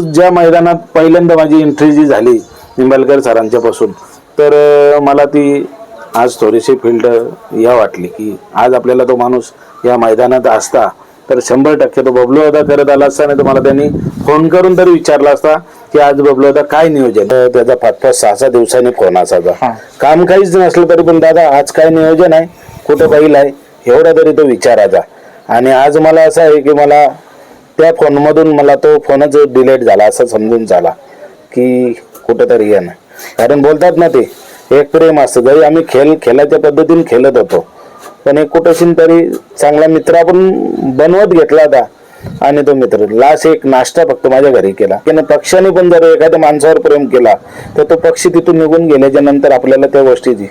ज्या मैदानात पहिल्यांदा माझी एंट्री जी झाली निंबाळकर सरांच्या पासून तर मला ती आज थोडीशी फील्ड या वाटली की आज आपल्याला तो माणूस या मैदानात असता तर शंभर टक्के तो बबलू होता करत आला असता नाही तर मला त्यांनी फोन करून तरी विचारला असता की आज बबलू होता काय नियोजन? त्याचा पाच पाच सहा सहा दिवसांनी फोन असायचा. काम काहीच नसलं तरी पण दादा आज काय नियोजन आहे? कुठं बैल आहे? एवढा तरी तो विचारायचा. आणि आज मला असं आहे की मला त्या फोनमधून मला तो फोनच डिलेट झाला असं समजून झाला की कुठंतरी ये कारण बोलतात ना ते एक प्रेम असतं जरी आम्ही खेळ खेळाच्या पद्धतीने खेळत होतो पण एक कुठेशीन तरी चांगला मित्र आपण बनवत घेतला होता आणि तो मित्र लास्ट एक नाश्ता फक्त माझ्या घरी केला. त्याने पक्षाने पण जर एखाद्या माणसावर प्रेम केला तर तो पक्षी तिथून निघून गेल्याच्यानंतर आपल्याला त्या गोष्टीची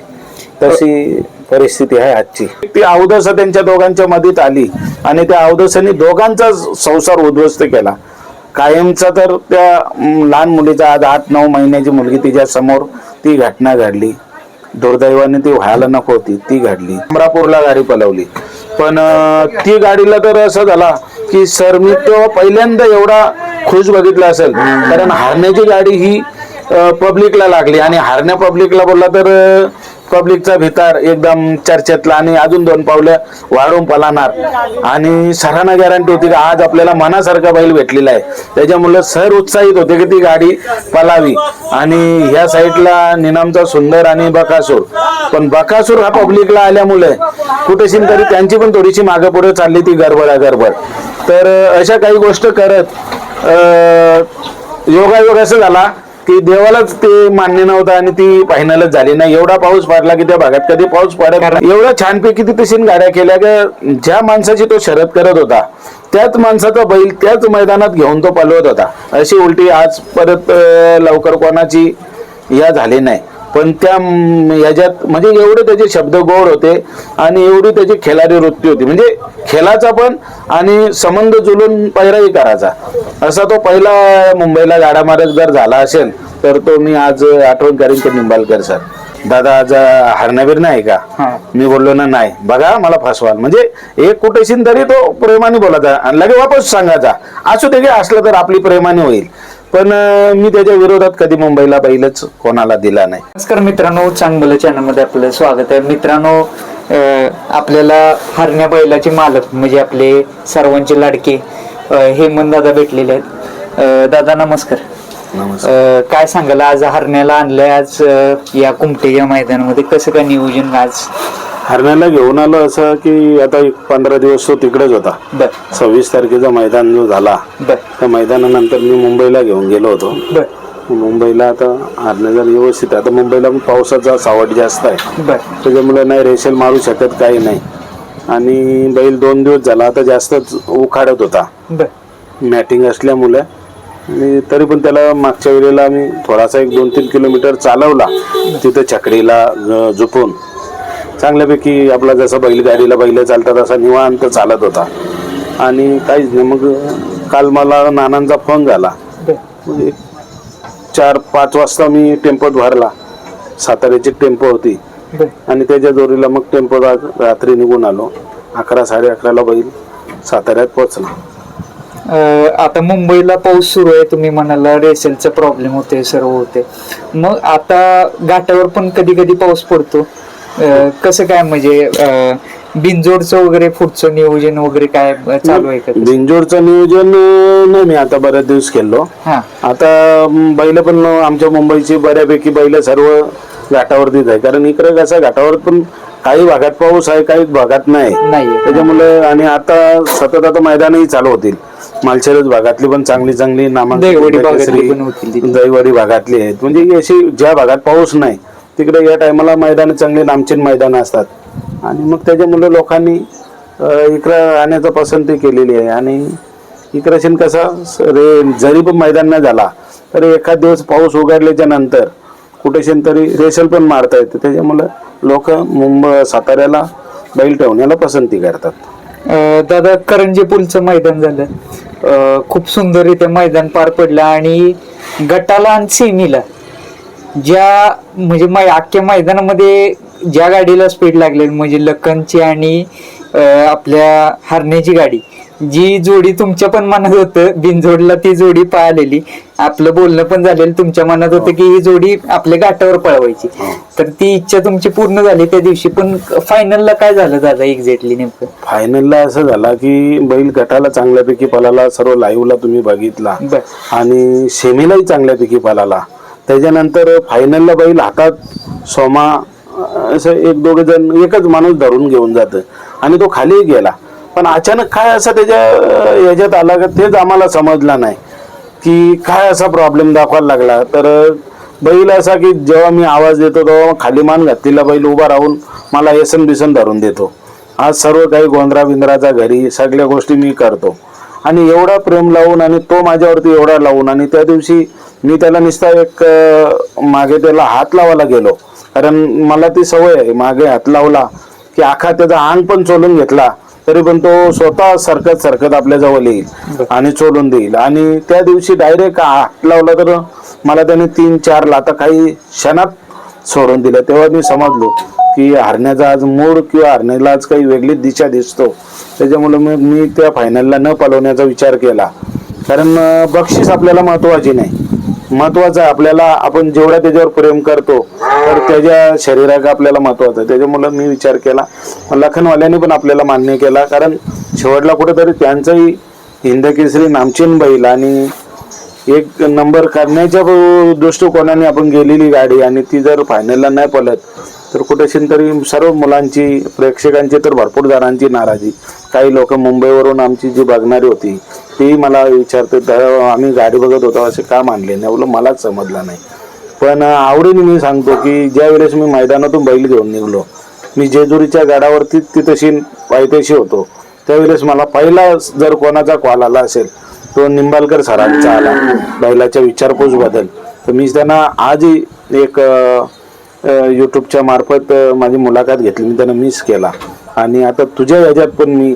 तशी परिस्थिती आहे आजची. ती अवदसा त्यांच्या दोघांच्या मधीत आली आणि त्या अवदसाने दोघांचा संसार उद्ध्वस्त केला. कायमचा तर त्या लहान मुलीचा आज आठ नऊ महिन्याची मुलगी तिच्या समोर ती घटना घडली. दुर्दैवाने ती व्हायला नको होती ती घडली. अमरापूरला गाडी पलवली. पण ती गाडीला तर असं झाला की सर मी तो पहिल्यांदा एवढा खुश बघितला असेल. कारण हारण्याची गाडी ही पब्लिकला लागली आणि हारण्या पब्लिकला बोलला तर पब्लिकचा भितार एकदम चर्चेतला आणि अजून दोन पावलं वाढून पलाणार. आणि सरांना गॅरंटी होती की आज आपल्याला मनासारखा बैल भेटलेला आहे. त्याच्यामुळे सर उत्साहित होते की ती गाडी पलावी. आणि ह्या साईडला निनामचा सुंदर आणि बकासूर. पण बकासूर हा पब्लिकला आल्यामुळे कुठेशी तरी त्यांची पण थोडीशी मागे पुढे चालली ती गडबड गडबड तर अशा काही गोष्ट करत योगायोग असं झाला की देवालाच ते मान्य नव्हतं आणि ती फायनलच झाली नाही. एवढा पाऊस पडला की त्या भागात कधी पाऊस पडत नाही. एवढ्या छानपैकी ती तशी गाड्या केल्या की ज्या माणसाची तो शरद करत होता त्याच माणसाचा बैल त्याच मैदानात घेऊन तो पलवत होता. अशी उलटी आज परत लवकर कोणाची या झाली नाही. पण त्या याच्यात म्हणजे एवढे त्याचे शब्द गोड होते आणि एवढी त्याची खेळाडी वृत्ती होती. म्हणजे खेळाचा पण आणि संबंध जुळून पैराही करायचा. असा तो पहिला मुंबईला गाडा मारत जर झाला असेल तर तो मी आज आठवण करीन की निंबाळकर सर. दादा आज हरणावीर नाही का? हा. मी बोललो ना नाही. बघा मला फसवाल. म्हणजे एक कुठेशीन तरी तो प्रेमाने बोलायचा आणि लगे वापस सांगायचा असू दे असलं तर आपली प्रेमाने होईल. पण मी त्याच्या विरोधात कधी मुंबईला बैलच कोणाला दिला नाही. नमस्कार मित्रांनो चांगलं चॅनलमध्ये आपलं स्वागत आहे. मित्रांनो आपल्याला हरण्या बैलाचे मालक म्हणजे आपले सर्वांचे लाडके हेमंत दादा भेटलेले आहेत. दादा नमस्कार. अं, काय सांगाल? आज हरण्याला आणलंय. आज अं, या कुमटे या मैदानामध्ये कसं काय नियोजन आज? हरण्याला घेऊन आलो असं की आता एक पंधरा दिवस तो तिकडेच होता. बर. सव्वीस तारखेचा मैदान जो झाला बर. त्या मैदानानंतर मी मुंबईला घेऊन गेलो होतो. बर. मुंबईला आता हरण्या जर व्यवस्थित आहे. आता मुंबईला पण पावसाचा सावट जास्त आहे. बर. त्याच्यामुळे नाही रेशेल मारू शकत काही नाही. आणि बैल दोन दिवस झाला आता जास्तच उखाडत होता. मॅटिंग असल्यामुळे. आणि तरी पण त्याला मागच्या वेळेला आम्ही थोडासा एक दोन तीन किलोमीटर चालवला. तिथं छकडीला ज- झोपून. चांगल्यापैकी आपला जसा बैलगाडीला बैल चालतात तसा निवांत चालत होता. आणि काहीच नाही मग काल मला नानांचा फोन झाला. एक चार पाच वाजता मी टेम्पोत भरला. साताऱ्याची टेम्पो होती. आणि त्याच्या जोरीला मग टेम्पो रात्री निघून आलो. अकरा साडे अकराला बैल साताऱ्यात पोचला अं, आता मुंबईला पाऊस सुरू आहे तुम्ही म्हणाला रेसेलचा प्रॉब्लेम होते सर्व होते. मग आता घाटावर पण कधी कधी पाऊस पडतो. अं, कसं काय म्हणजे अं, बिनजोडचं वगैरे पुढचं नियोजन वगैरे काय अं, चालू आहे का? बिंजोरचं नियोजन अं, नाही मी आता बऱ्याच दिवस केलो. हा. आता बैल पण आमच्या मुंबईची बऱ्यापैकी बैल सर्व घाटावरतीच आहे. कारण इकडे कसं घाटावर पण काही भागात पाऊस आहे काही भागात नाही. त्याच्यामुळे आणि आता सतत आता मैदानही चालू होतील. मालशेरच भागातली पण चांगली चांगली नामांकित भागातली. दैवडी आहेत. म्हणजे अशी ज्या भागात पाऊस नाही तिकडे या टायमाला मैदान चांगली नामचीन मैदान असतात. आणि मग त्याच्यामुळे लोकांनी इकडं राहण्याचं पसंती केलेली आहे. आणि इकडे कसं रे जरी पण मैदान नाही झाला तरी एखाद दिवस पाऊस उघडल्याच्या नंतर कुठेशन तरी रेसल पण मारता येते. त्याच्यामुळे लोक मुंबई साताऱ्याला बैल ठेवण्याला पसंती करतात. अं, दादा करंजे पुलचं मैदान झालं. अं, खूप सुंदररित्या मैदान पार पडलं आणि गटाला आणि सेमीला ज्या म्हणजे मै अख्ख्या मैदानामध्ये ज्या गाडीला स्पीड लागले म्हणजे लखनची आणि अं, आपल्या हरण्याची गाडी जी जोडी तुमच्या पण मनात होतं बिनजोडला ती जोडी पळालेली. आपलं बोलणं पण झालेलं तुमच्या मनात होतं की ही जोडी आपल्या घाटावर पळवायची. तर ती इच्छा तुमची पूर्ण झाली त्या दिवशी. पण फायनलला काय झालं दादा एक्झॅक्टली नेमकं? फायनलला असं झाला की बैल गटाला चांगल्यापैकी पळाला सर्व लाईव्हला तुम्ही बघितला. आणि सेमीलाही चांगल्यापैकी पळाला. त्याच्यानंतर फायनलला बैल हातात सोमा असं एक दोघे जण एकच माणूस धरून घेऊन जातं. आणि तो खाली गेला. पण अचानक काय असं त्याच्या याच्यात आला का तेच आम्हाला समजलं नाही. की काय असा प्रॉब्लेम दाखवायला लागला. तर बैल असा की जेव्हा मी आवाज देतो तेव्हा खाली मान घातलेला बैल उभा राहून मला येसन बिसन धरून देतो. आज सर्व काही गोंधरा बिंद्राचा घरी सगळ्या गोष्टी मी करतो. आणि एवढा प्रेम लावून आणि तो माझ्यावरती एवढा लावून आणि त्या दिवशी मी त्याला नुसता एक मागे त्याला हात लावायला गेलो. कारण मला ती सवय आहे मागे हात लावला की आखा त्याचा अंग पण चोलून घेतला. तरी पण तो स्वतः सरकत सरकत आपल्या जवळ येईल आणि चोलून देईल. आणि त्या दिवशी डायरेक्ट हात लावला तर मला त्याने तीन चार लाता काही क्षणात सोडून दिल्या तेव्हा मी समजलो की हरण्याचा आज मूड किंवा हरण्याला आज काही वेगळीच दिशा दिसतो. त्याच्यामुळे मग मी त्या फायनलला न पलवण्याचा विचार केला. कारण बक्षीस आपल्याला महत्वाची नाही. महत्वाचं आहे. आपल्याला आपण जेवढा त्याच्यावर प्रेम करतो तर त्याच्या शरीराक आपल्याला महत्वाचं आहे. त्याच्यामुळं मी विचार केला. लखनवाल्याने पण आपल्याला मान्य केला. कारण शेवटला कुठेतरी त्यांचंही हिंदकेसरी नामचीन बैल आणि एक नंबर करण्याच्या दृष्टिकोनाने आपण गेलेली गाडी आणि ती जर फायनलला नाही पलत तर कुठेशी तरी सर्व मुलांची प्रेक्षकांची तर भरपूर जणांची नाराजी. काही लोक मुंबईवरून आमची जी बघणारी होती ती मला विचारते "दादा, आम्ही गाडी बघत होतो असे का मानले नाही? बोललं मलाच समजलं नाही. पण आवडीने मी सांगतो की ज्या वेळेस मी मैदानातून बैल घेऊन निघलो मी जेजुरीच्या गाडावरती ती तशी पायथ्याशी होतो त्यावेळेस मला पहिला जर कोणाचा कॉल आला असेल तो निंबालकर सरांचा आला बैलाच्या विचारपूस बदल तर मी त्यांना आजही एक यूट्यूबच्या मार्फत माझी मुलाखत घेतली. मी त्यांना मिस केला. आणि आता तुझ्या ह्याच्यात पण मी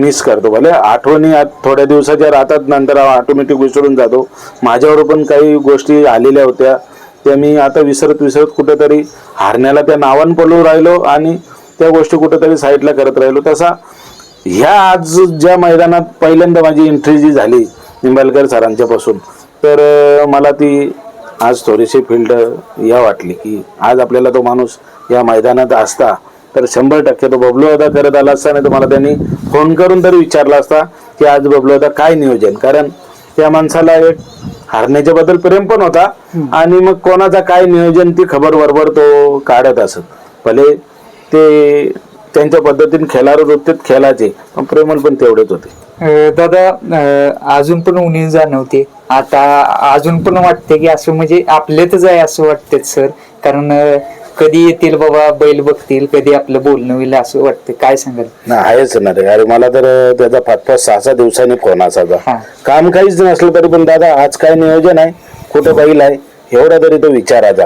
मिस करतो. भले आठवणी आज थोड्या दिवसाच्या राहतात नंतर ऑटोमॅटिक विसरून जातो. माझ्यावर पण काही गोष्टी आलेल्या होत्या. त्या मी आता विसरत विसरत कुठेतरी हारण्याला त्या नावान पळू राहिलो आणि त्या गोष्टी कुठेतरी साईडला करत राहिलो. तसा ह्या आज ज्या मैदानात पहिल्यांदा माझी एंट्री जी झाली निंबालकर सरांच्यापासून तर मला ती आज थोडीशी फील्ड या वाटली की आज आपल्याला तो माणूस या मैदानात असता तर शंभर टक्के तो बबलू होता करत आला असता नाही तुम्हाला त्यांनी फोन करून तरी विचारला असता की आज बबलू होता काय नियोजन? कारण त्या माणसाला एक हारण्याच्या बद्दल प्रेम पण होता आणि मग कोणाचा काय नियोजन ती खबर बरोबर तो काढत असत. भले ते त्यांच्या पद्धतीने खेळाडू होते खेळाचे पण प्रेमल पण तेवढेच होते. दादा अजून पण उणीव जाणवते. आता अजून पण वाटते की असं म्हणजे आपल्यातच आहे असं वाटते सर. कारण कधी येतील बाबा बैल बघतील कधी आपलं बोलणं होईल असं वाटतं. काय सांगाल? ना आहेच ना रे. अरे मला तर त्याचा पाच पाच सहा सहा दिवसांनी फोन असायचा. काम काहीच नसलं तरी पण दादा आज काय नियोजन आहे? कुठं बैल आहे? एवढा तरी तो विचारायचा.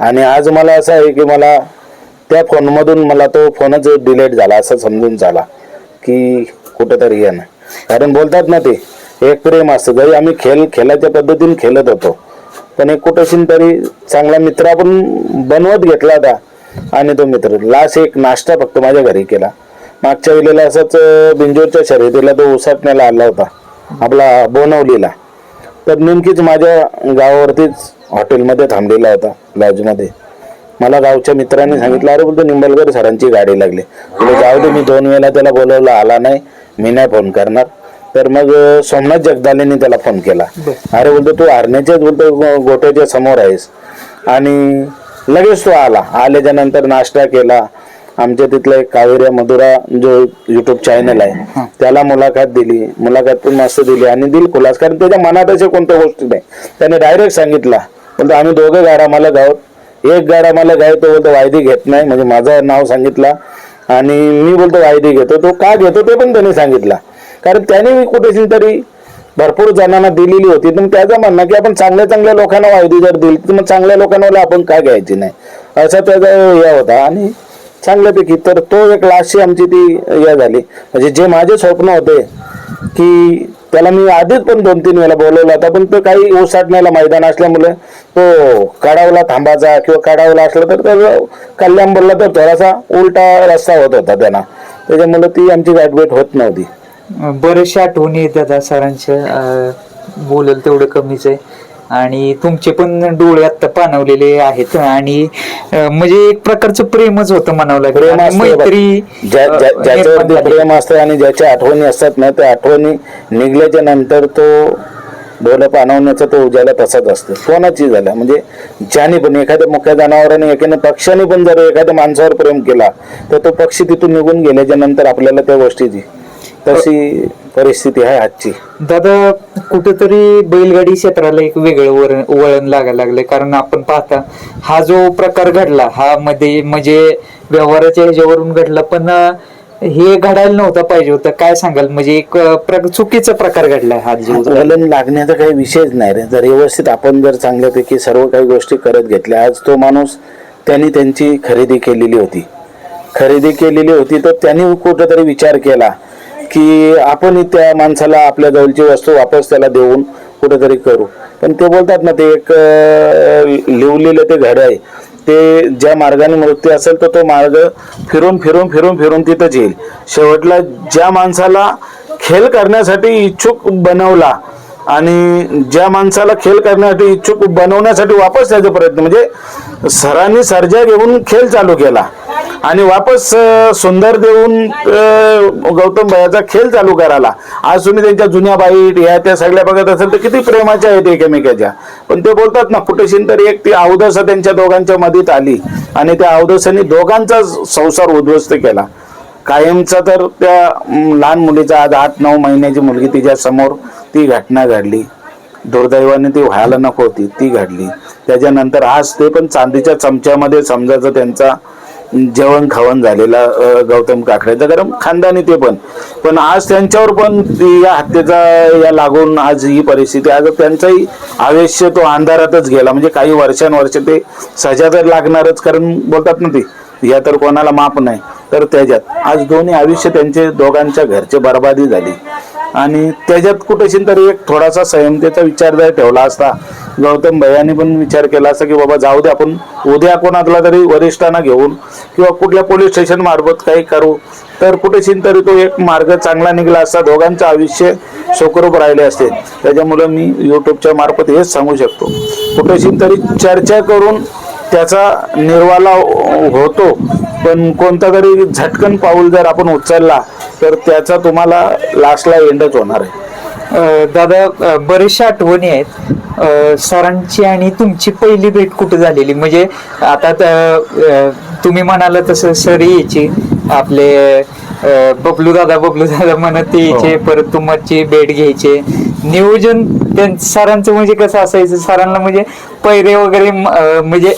आणि आज मला असं आहे की मला त्या फोनमधून मला तो फोनच डिलेट झाला असं समजून झाला की कुठंतरी ये ना कारण बोलतात ना ते एक प्रेम असतं. जरी आम्ही खेळ खेळाच्या पद्धतीने खेळत होतो पण एक कुठं तरी चांगला मित्र आपण बनवत घेतला होता. आणि तो मित्र लास्ट एक नाश्ता फक्त माझ्या घरी केला. मागच्या वेळेला असंच बिंजोरच्या शर्यतीला तो उसाटण्याला आला होता आपला बोनवलीला. तर नेमकीच माझ्या गावावरतीच हॉटेलमध्ये थांबलेला होता लॉजमध्ये मला गावच्या मित्रांनी सांगितलं अरे बोलतो निंबलकर सरांची गाडी लागली. बोललो, जाऊ दे मी दोन वेळेला त्याला बोलवलं आला नाही. मी नाही फोन करणार. तर मग सोमनाथ जगदालेने त्याला फोन केला. अरे बोलतो तू हरण्याच्याच बोलतो गोट्याच्या समोर आहेस. आणि लगेच तो आला. आल्याच्यानंतर नाश्ता केला. आमच्या तिथला कावेऱ्या मधुरा जो युट्यूब चॅनल आहे त्याला मुलाखत दिली. मुलाखत पण मस्त दिली. आणि दिल खुलास. कारण त्याच्या मनात अशा कोणत्या गोष्टी नाही. त्याने डायरेक्ट सांगितला. बोलतो आम्ही दोघं गाडा मालक आहोत. एक गाडा मालक आहे तो बोलतो वायदी घेत नाही. म्हणजे माझं नाव सांगितला. आणि मी बोलतो वायदी घेतो. तो का घेतो ते पण त्याने सांगितला. कारण त्याने मी कुठेशी तरी भरपूर जणांना दिलेली होती. तर त्याचं म्हणणं की आपण चांगल्या चांगल्या लोकांना वायदी जर दिली तर मग चांगल्या लोकांना आपण का घ्यायची नाही? असा त्याचा हे होता. आणि चांगल्यापैकी तर तो एक लास्टची आमची ती या झाली. म्हणजे जे माझे स्वप्न होते की त्याला मी आधीच पण दोन तीन वेळा बोलवला होता पण तो काही ओसाटण्याला मैदान असल्यामुळे तो काढावला थांबायचा किंवा काढावला असला तर त्याचा कल्याण बोलला तर थोडासा उलटा रस्ता होत होता त्यांना. त्याच्यामुळे ती आमची गाठभेट होत नव्हती. बरेचशा आठवणी येतात सरांच्या बोलेल तेवढं कमीच आहे. आणि तुमचे पण डोळे आता पाणवलेले आहेत आणि म्हणजे एक प्रकारचं प्रेमच होतं म्हणावं लागेल प्रेम असतं. मैत्री ज्याच्यावरती. प्रेम आणि ज्याच्या आठवणी असतात ना त्या आठवणी निघल्याच्या नंतर तो डोलं पाणवण्याचा तो उजाला तसाच असतो कोणाची झाला म्हणजे ज्याने पण एखाद्या मुख्य जनावराने एखाद्या पक्षाने पण जर एखाद्या माणसावर प्रेम केला तर तो पक्षी तिथून निघून गेल्याच्यानंतर आपल्याला त्या गोष्टीची तशी परिस्थिती आहे आजची. दादा कुठेतरी बैलगाडी क्षेत्राला एक वेगळं वळण वळण लागायला लागले कारण आपण पाहता हा जो प्रकार घडला हा मध्ये म्हणजे व्यवहाराच्या ह्याच्यावरून घडला पण हे घडायला नव्हता पाहिजे होतं. काय सांगाल? म्हणजे एक प्र- चुकीचा प्रकार घडलाय हा जो वलन लागण्याचा काही विषयच नाही रे. जर व्यवस्थित आपण जर चांगल्यापैकी सर्व काही गोष्टी करत घेतल्या आज तो माणूस त्यांनी त्यांची खरेदी केलेली होती. खरेदी केलेली होती तर त्यांनी कुठेतरी विचार केला. की आपण त्या माणसाला आपल्या जवळची वस्तू वापस त्याला देऊन कुठेतरी करू. पण ते बोलतात ना ते एक लिवलेलं ते घड आहे. ते ज्या मार्गाने मृत्यू असेल तर तो मार्ग फिरून फिरून फिरून फिरून तिथंच येईल. शेवटला ज्या माणसाला खेळ करण्यासाठी इच्छुक बनवला आणि ज्या माणसाला खेळ करण्यासाठी इच्छुक बनवण्यासाठी वापस त्याचा प्रयत्न म्हणजे सरांनी सर्जा घेऊन खेळ चालू केला. आणि वापस सुंदर देऊन गौतम भयाचा खेळ चालू करायला. आज तुम्ही त्यांच्या जुन्या बाईट या त्या सगळ्या बघत असेल तर किती प्रेमाच्या आहेत एकमेकाच्या. पण ते बोलतात ना कुठेशीन तरी एक ती अवदस त्यांच्या दोघांच्या मधीत आली. आणि त्या अवदसाने दोघांचा संसार उद्ध्वस्त केला. कायमचा तर त्या लहान मुलीचा आज आठ नऊ महिन्याची मुलगी तिच्या समोर ती घटना घडली. दुर्दैवाने ती व्हायला नको होती ती घडली. त्याच्यानंतर आज ते पण चांदीच्या चमच्यामध्ये समजायचं त्यांचा जेवण खावण झालेला गौतम काकड्याचा कारण खानदानी ते पण. पण आज त्यांच्यावर पण या हत्येचा या लागून आज ही परिस्थिती आज त्यांचाही आयुष्य तो अंधारातच गेला. म्हणजे काही वर्षानुवर्ष ते सजा तर लागणारच कारण बोलतात ना ते या तर कोणाला माप नाही. तर त्याच्यात आज दोन्ही आयुष्य त्यांचे दोघांच्या घरचे बरबादी झाली. आणि त्याच्यात कुठेशी तरी एक थोडासा संयमतेचा विचार जर ठेवला असता. गौतम भैयानी पण विचार केला असता की बाबा जाऊ दे आपण उद्या कोणातला तरी वरिष्ठांना घेऊन किंवा कुठल्या पोलीस स्टेशन मार्फत काही करू. तर कुठेशी तरी तो एक मार्ग चांगला निघाला असता. दोघांचं आयुष्य सुखरूप राहिले असते. त्याच्यामुळे मी युट्यूबच्या मार्फत हेच सांगू शकतो. कुठेशी तरी चर्चा करून त्याचा निर्वाला होतो. पण कोणता तरी झटकन पाऊल जर आपण उचलला तर त्याचा तुम्हाला लास्टला एंडच होणार आहे. दादा बरेचशा आठवणी आहेत. सरांची आणि तुमची पहिली भेट कुठे झालेली? म्हणजे आता तुम्ही म्हणाला तसं सर यायचे. आपले बबलू दादा बबलू दादा म्हणत यायचे परत तुमची भेट घ्यायचे. नियोजन सरांचं म्हणजे कसं असायचं? सरांना म्हणजे पैरे वगैरे म- म्हणजे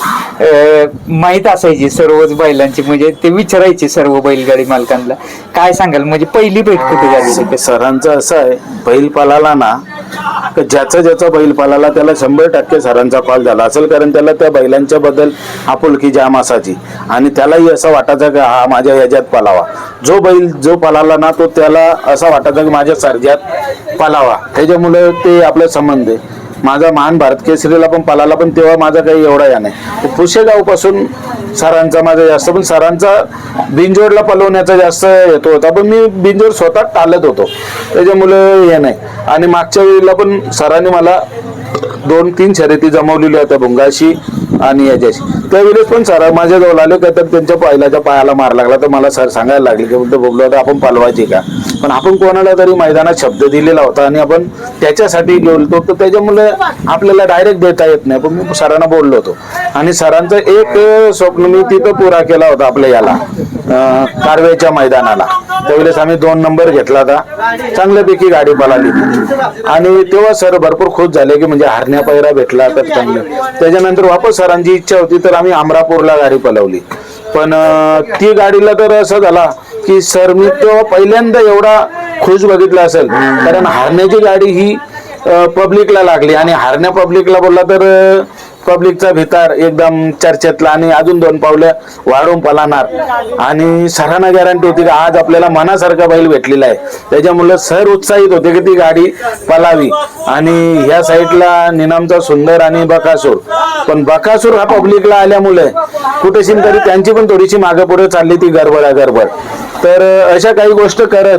माहीत असायची सर्वच बैलांची. म्हणजे ते विचारायचे सर्व बैलगाडी मालकांना. काय सांगाल? म्हणजे पहिली भेट कुठे झाली सरांचं असं आहे बैल पालाला ना ज्याचा ज्याचा बैल पालाला त्याला शंभर टक्के सरांचा कॉल झाला असेल कारण त्याला त्या बैलांच्या बद्दल आपुलकी जाम असायची. आणि त्यालाही असं वाटायचं की हा माझ्या याच्यात पालावा. जो बैल जो पालाला ना तो त्याला असा वाटायचा की माझ्या सर्जात पालावा. त्याच्यामुळे ते आपले संबंध आहे. माझा महान भारत केसरीला पण पलाला पण तेव्हा माझा काही एवढा या नाही. पुसेगावपासून सरांचा माझा जास्त पण सरांचा बिंजोडला पलवण्याचा जास्त येतो होता पण मी बिंजोड स्वतः टाळत होतो. त्याच्यामुळे हे नाही. आणि मागच्या वेळेला पण सरांनी मला दोन तीन शर्यती जमवलेल्या होत्या भुंगाशी आणि याच्याशी. त्यावेळेस पण सर माझ्याजवळ आले का तर त्यांच्या पहिल्याच्या पायाला मार लागला तर मला सर सांगायला लागले की बोलतो बोललो तर आपण पालवायची का? पण आपण कोणाला तरी मैदानात शब्द दिलेला होता आणि आपण त्याच्यासाठी बोलतो तर त्याच्यामुळे आपल्याला डायरेक्ट देता येत नाही. पण मी सरांना बोललो होतो. आणि सरांचं एक स्वप्न मी तिथं पुरा केला होता आपल्या याला. कारवेच्या मैदानाला. त्यावेळेस आम्ही दोन नंबर घेतला होता. चांगल्यापैकी गाडी पळाली. आणि तेव्हा सर भरपूर खुश झाले की म्हणजे हरण्या पैरा भेटला तर चांगलं. त्याच्यानंतर वापस सरांची इच्छा होती तर आम्ही अमरापूरला गाडी पळवली पण ती गाडीला तर असं झाला की सर मी तेव्हा पहिल्यांदा एवढा खुश बघितला असेल. कारण हारण्याची गाडी ही पब्लिकला लागली. आणि हारण्या पब्लिकला बोलला तर पब्लिकचा भितार एकदम चर्चेतला आणि अजून दोन पावलं वाढून पलाणार आणि सरांना गॅरंटी होती की आज आपल्याला मनासारखा बैल भेटलेला आहे. त्याच्यामुळे सर उत्साहित होते की ती गाडी पलावी आणि ह्या साईडला निनामचा सुंदर आणि बकासूर. पण बकासूर हा पब्लिकला आल्यामुळे कुठेशी तरी त्यांची पण थोडीशी मागे पुढे चालली ती गडबड आहे गडबड तर अशा काही गोष्ट करत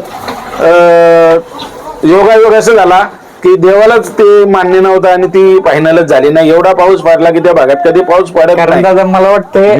योगायोग असं झाला की देवालाच ते मान्य नव्हतं आणि ती फायनलच झाली नाही. एवढा पाऊस पडला की त्या भागात कधी पाऊस पडत कारण नाही. दादा मला वाटतंय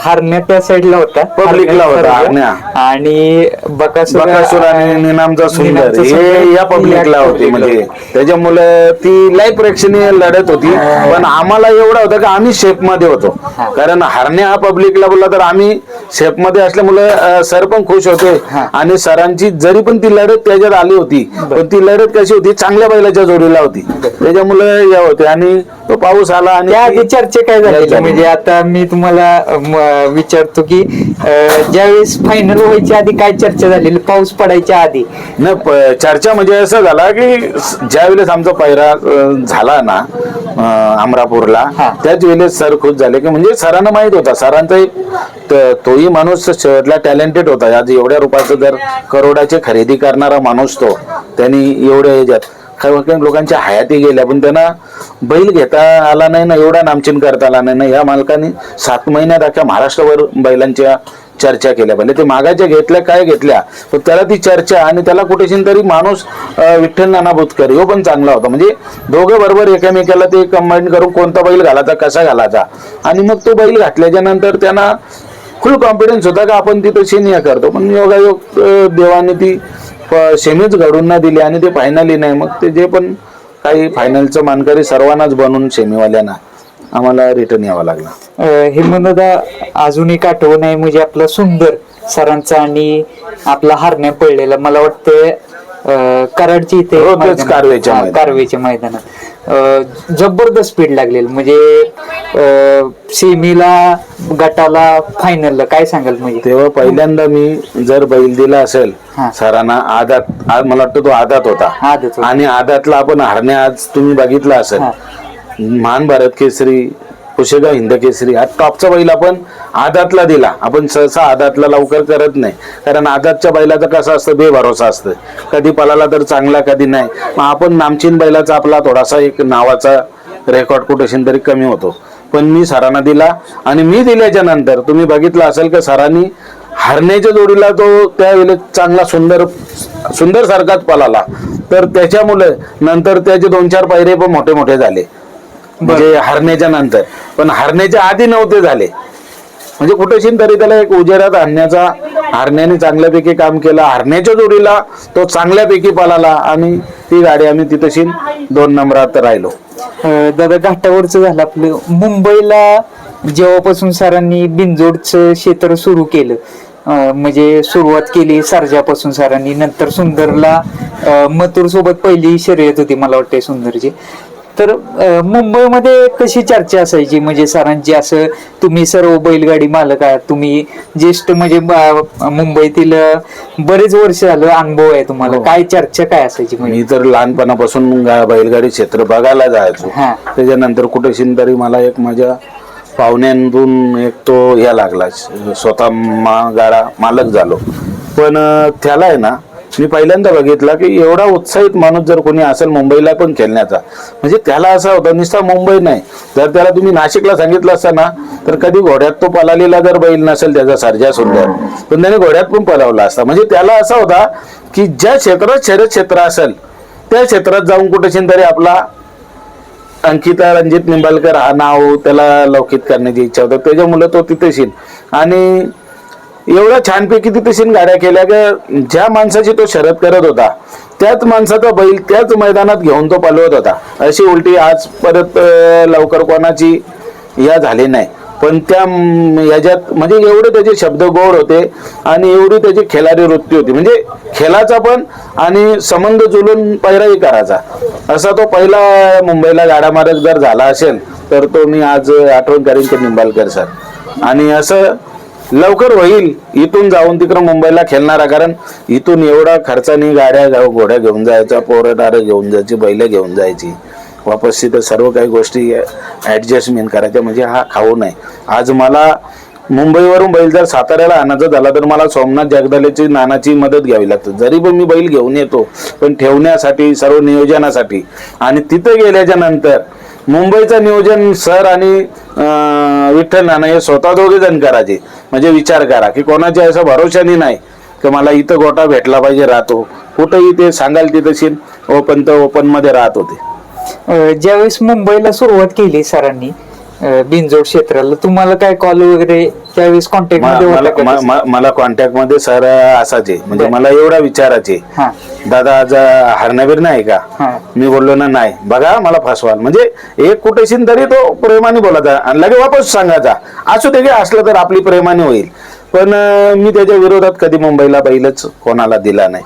हरण्या त्या साईडला होता Publicला होता, हरण्या. आणि बकासूर बकासूर आणि निनामचा सुंदर. निनामचा हे या पब्लिकला होती म्हणजे. त्याच्यामुळे ती लाईव्ह प्रेक्षणीय लढत होती. पण आम्हाला एवढं होतं की आम्ही शेपमध्ये होतो. कारण हरणे हा पब्लिकला बोलला तर आम्ही शेपमध्ये असल्यामुळे अं, सर पण खुश होते. आणि सरांची जरी पण ती लढत त्याच्यात आली होती. पण ती लढत कशी होती? चांगल्या बैलाच्या जोडीला होती. त्याच्यामुळे या होते आणि तो पाऊस आला आणि त्या आधी चर्चा काय झाली? झाली. म्हणजे आता मी तुम्हाला विचारतो की ज्यावेळेस फायनल व्हायच्या आधी काय चर्चा झालेली पाऊस पडायच्या आधी? न चर्चा म्हणजे असं झाला की ज्या वेळेस आमचा पैरा अं, झाला ना अमरापूरला. त्याच वेळेस सर खुश झाले की म्हणजे सरांना माहीत होता. सरांचा तोही माणूस शेवटला टॅलेंटेड होता. आज एवढ्या रुपयाचं जर करोडाची खरेदी करणारा माणूस तो त्यांनी एवढ्या ह्याच्यात काही काही लोकांच्या हयाती गेल्या पण त्यांना बैल घेता आला नाही ना एवढा नामचिन करता आला नाही ना. या मालकाने सात महिन्यात अख्ख्या महाराष्ट्रावर बैलांच्या चर्चा केल्या. म्हणजे ते मागाच्या घेतल्या काय घेतल्या? पण त्याला ती चर्चा आणि त्याला कुठेशी तरी माणूस विठ्ठल नाना बुतकर ह्यो पण चांगला होता. म्हणजे दोघे बरोबर एकामेकाला ते कंबाईन करून कोणता बैल घालायचा कसा घालायचा? आणि मग तो बैल घातल्याच्या नंतर त्यांना फुल कॉन्फिडन्स होता का आपण तिथं शेनिया करतो. पण योगायोग देवाने ती सेमीच घडून नाही दिली आणि ते फायनली नाही मग ते जे पण काही फायनलचं मानकरी सर्वांनाच बनवून सेमीवाल्यांना आम्हाला रिटर्न यावं लागला अ, हे दादा अजून एक आठवण आहे म्हणजे आपला सुंदर सरांचा आणि आपला हरण्या पडलेला मला वाटतं कराडची इथे. कारवेच्या मैदानात. कारवेच्या मैदानात जबरदस्त स्पीड लागलेलं म्हणजे सेमीला गटाला फायनलला काय सांगाल म्हणजे तेव्हा पहिल्यांदा मी जर बैल दिला असेल हा. सरांना आदात मला वाटतं तो आदात होता होता. आणि आदातला आपण हरण्या आज तुम्ही बघितला असेल. महान भारत केसरी कुशेगाव हिंदकेसरी. हा टॉपचा बैल आपण आदातला दिला. आपण सहसा आदातला लवकर करत नाही. कारण आदातच्या बैलाचं कसं असतं? बेभरोसा असतं. कधी पलाला तर चांगला कधी नाही. मग आपण नामचीन बैलाचा आपला थोडासा एक नावाचा रेकॉर्ड कुठेशी तरी कमी होतो. पण मी सरांना दिला आणि मी दिल्याच्या नंतर तुम्ही बघितलं असेल की सरांनी हरण्याच्या जोडीला तो त्यावेळेस चांगला सुंदर सुंदर सारखाच पलाला तर त्याच्यामुळे नंतर त्याचे दोन चार पायरे पण मोठे मोठे झाले. म्हणजे हरण्याच्या नंतर. पण हरण्याच्या आधी नव्हते झाले. म्हणजे कुठेशीन तरी त्याला एक उजेडात आणण्याचा हरण्याने चांगल्यापैकी काम केलं. हरण्याच्या जोडीला तो चांगल्यापैकी पळाला आणि ती गाडी आम्ही तिथेशीन दोन नंबरात राहिलो. दादा घाटावरच झालं आपलं. मुंबईला जेव्हापासून सरांनी बिनजोडचं क्षेत्र सुरू केलं म्हणजे सुरुवात केली सरजापासून सरांनी नंतर सुंदरला मथुर सोबत पहिली शर्यत होती मला वाटते सुंदरची. तर मुंबईमध्ये कशी चर्चा असायची? म्हणजे सरांची असं तुम्ही सर्व बैलगाडी मालक आहात तुम्ही ज्येष्ठ म्हणजे मुंबईतील बरेच वर्ष झालं अनुभव आहे तुम्हाला. काय चर्चा काय असायची म्हणजे? मी तर लहानपणापासून बैलगाडी क्षेत्र बघायला जायचो. हा. त्याच्यानंतर कुठेशी तरी मला एक माझ्या पाहुण्यांतून एक तो या लागला. स्वतः मा गाडा मालक झालो. पण त्याला आहे ना मी पहिल्यांदा बघितला की एवढा उत्साहित माणूस जर कोणी असेल मुंबईला पण खेळण्याचा म्हणजे त्याला असा होता नुसता मुंबई नाही. जर त्याला तुम्ही नाशिकला सांगितलं असतं ना तर कधी घोड्यात तो पलालेला जर बैल नसेल त्याचा सर्जा सुंदर पण त्याने घोड्यात पण पलावला असता. म्हणजे त्याला असा होता की ज्या क्षेत्रात शरद क्षेत्र असेल त्या क्षेत्रात जाऊन कुठेशीन तरी आपला अंकिता रणजित निंबालकर हा नाव त्याला लौकित करण्याची इच्छा होती. त्याच्यामुळे तो तिथेशील आणि एवढ्या छानपैकी तिथेशील गाड्या केल्या की ज्या माणसाची तो शरद करत होता त्याच माणसाचा बैल त्याच मैदानात घेऊन तो पालवत होता. अशी उलटी आज परत लवकर कोणाची या झाली नाही. पण त्या याच्यात म्हणजे एवढे त्याचे शब्द गोड होते आणि एवढी त्याची खेळाडी वृत्ती होती. म्हणजे खेळाचा पण आणि संबंध जुळून पहिराही करायचा. असा तो पहिला मुंबईला गाडा मारत जर झाला असेल तर तो मी आज आठवण करीन ते निंबाळकर सर. आणि असं लवकर होईल. इथून जाऊन तिकडं मुंबईला खेळणारा कारण इथून एवढा खर्चाने गाड्या जाऊ घोड्या घेऊन जायच्या पोरटार घेऊन जायची बैलं घेऊन जायची. वापस तिथं सर्व काही गोष्टी ऍडजस्टमेंट करायच्या म्हणजे हा खाऊ नये. आज मला मुंबईवरून बैल जर साताऱ्याला आणायचा झाला तर मला सोमनाथ जगदालेची नानाची मदत घ्यावी लागते. जरी पण मी बैल घेऊन येतो पण ठेवण्यासाठी सर्व नियोजनासाठी. आणि तिथे गेल्याच्यानंतर मुंबईचं नियोजन सर आणि विठ्ठल नाना हे स्वतः दोघे जण करायचे म्हणजे विचार करा की कोणाच्या असं भरोशाने नाही की मला इथं गोटा भेटला पाहिजे राहतो. कुठंही ते सांगाल तिथं तशी ओपन तर ओपनमध्ये राहत होते. ज्यावेळेस मुंबईला सुरुवात केली सरांनी बिनजोड क्षेत्राला. तुम्हाला काय कॉल वगैरे त्यावेळेस कॉन्टॅक्टमध्ये होता मला का मला कॉन्टॅक्टमध्ये सर असायचे. म्हणजे. मला एवढा विचारायचे. हा. दादा आज हरणावीर नाही का? हा. मी बोललो ना नाही. बघा मला फसवाल. म्हणजे एक कुठेशीन तरी तो प्रेमाने बोलायचा. आणि लगे वापस सांगायचा. असू दे की असलं तर आपली प्रेमाने होईल. पण अं, मी त्याच्या विरोधात कधी मुंबईला बैलच कोणाला दिला नाही.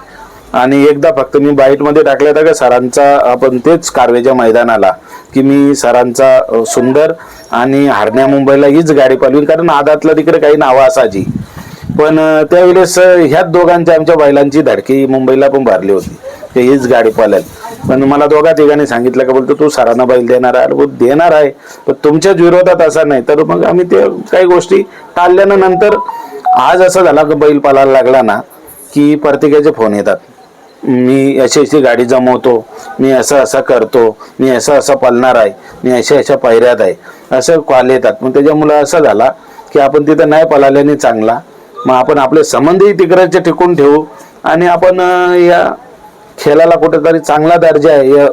आणि एकदा फक्त मी बाईटमध्ये टाकलं का सरांचा आपण तेच कारवेच्या मैदानाला की मी सरांचा सुंदर आणि हरण्या मुंबईला हीच गाडी पालवी कारण आदातला तिकडे काही नावं असायची. पण त्यावेळेस ह्याच दोघांच्या आमच्या बैलांची धडकी मुंबईला पण भरली होती ते हीच गाडी पालेल. पण मला दोघा तिघांनी सांगितलं का बोलतो तू सरांना बैल देणार आहे. अरे देणार आहे. पण तुमच्याच विरोधात असा नाही. तर मग आम्ही ते काही गोष्टी टाळल्यानंतर नंतर आज असं झाला की बैल पालायला लागला ना की प्रत्येकाचे फोन येतात. मी अशी अशी गाडी जमवतो मी असं असं करतो मी असं असं पळणार आहे मी अशा अशा पायऱ्यात आहे. असं कॉल येतात. मग त्याच्यामुळं असं झाला की आपण तिथं नाही पळाल्याने चांगला. मग आपण आपले संबंधही तिकडचे टिकून ठेवू आणि आपण या खेळाला कुठेतरी चांगला दर्जा आहे या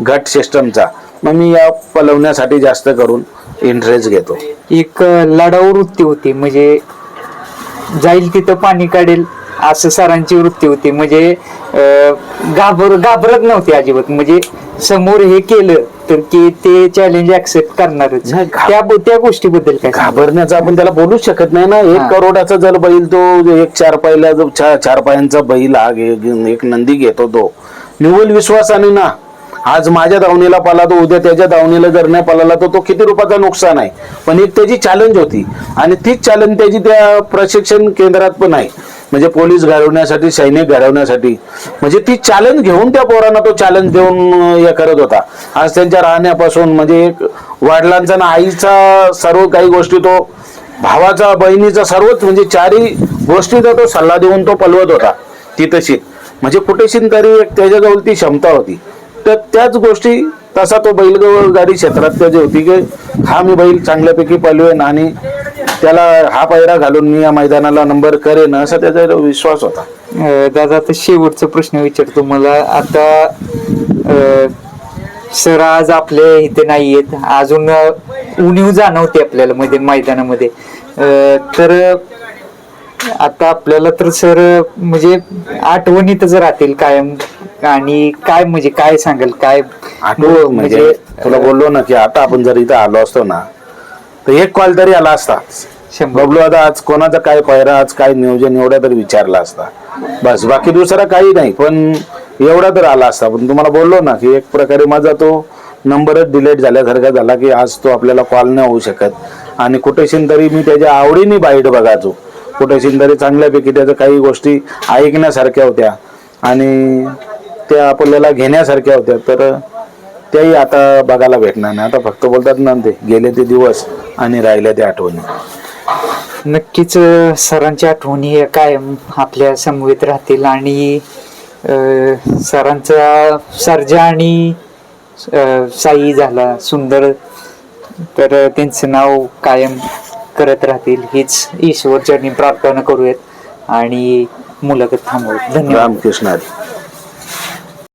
घट सिस्टमचा. मग मी या पलवण्यासाठी जास्त करून इंटरेस्ट घेतो. एक लढाऊ वृत्ती होती. म्हणजे जाईल तिथं पाणी काढेल. असं सरांची वृत्ती होती. म्हणजे घाबर घाबरत नव्हते अजिबात. म्हणजे समोर हे केलं तर की ते चॅलेंज ऍक्सेप्ट करणारच. त्या त्या गोष्टीबद्दल काय? घाबरण्याचा आपण त्याला बोलूच शकत नाही ना. एक. करोडाचा जर बैल तो एक चार पायला जो चार पायांचा बैल हा एक नंदी घेतो तो. निव्वळ विश्वासाने ना. आज माझ्या दावणीला पाला तो उद्या त्याच्या दावणीला जर नाही पळाला तर तो किती रुपयाचा नुकसान आहे? पण एक त्याची चॅलेंज होती. आणि तीच चॅलेंज त्याची त्या प्रशिक्षण केंद्रात पण आहे. म्हणजे पोलीस घडवण्यासाठी सैनिक घडवण्यासाठी म्हणजे ती चॅलेंज घेऊन त्या पोरांना तो चॅलेंज देऊन हे करत होता. आज त्यांच्या राहण्यापासून म्हणजे एक वडिलांचा ना आईचा सर्व काही गोष्टी तो भावाचा बहिणीचा सर्वच म्हणजे चारही गोष्टीचा तो सल्ला देऊन तो पलवत होता. ती तशी म्हणजे कुठेशी तरी एक त्याच्याजवळ ती क्षमता होती. तर त्याच गोष्टी तसा तो बैलगाडी क्षेत्रात त्याची होती की हा मी बैल चांगल्यापैकी पलवेन आणि त्याला हा पैरा घालून मी या मैदानाला नंबर करेन असा त्याचा विश्वास होता. अं, दादा आता शेवटचा प्रश्न विचारतो मला. आता अं, सर आज आपल्या इथे नाहीयेत. अजून अं, उणीव जाणवते आपल्याला मध्ये मैदानामध्ये. अं, तर आता आपल्याला तर सर म्हणजे आठवणीतच राहतील कायम. आणि काय म्हणजे काय सांगाल? काय? आठवण म्हणजे तुला बोललो ना की आता आपण जर इथं आलो असतो ना तर एक कॉल तरी आला असता. बबलू आता आज कोणाचा काय पायरा आज काय नियोजन एवढा तरी विचारला असता. बस बाकी दुसरा काही नाही पण एवढा तर आला असता. पण तुम्हाला बोललो ना की एक प्रकारे माझा तो नंबरच डिलीट झाल्यासारखा झाला की आज तो आपल्याला कॉल नाही होऊ शकत. आणि कुठेशीन तरी मी त्याच्या आवडीने बाईट बघायचो. कुठेशीन तरी चांगल्यापैकी त्याच्या काही गोष्टी ऐकण्यासारख्या होत्या. आणि त्या आपल्याला घेण्यासारख्या होत्या. तर त्याही आता बघायला भेटणार नाही. आता फक्त बोलतात ना ते गेले ते दिवस आणि राहिल्या त्या आठवणी. नक्कीच अं, सरांच्या आठवणी या कायम आपल्या समवेत राहतील आणि अं, सरांचा सर्जा आणि अं, साई झाला सुंदर तर त्यांचं नाव कायम करत राहतील. हीच ईश्वरचरणी प्रार्थना करूयात आणि मुलाखत थांबवूयात धन्यवाद. रामकृष्ण हरी.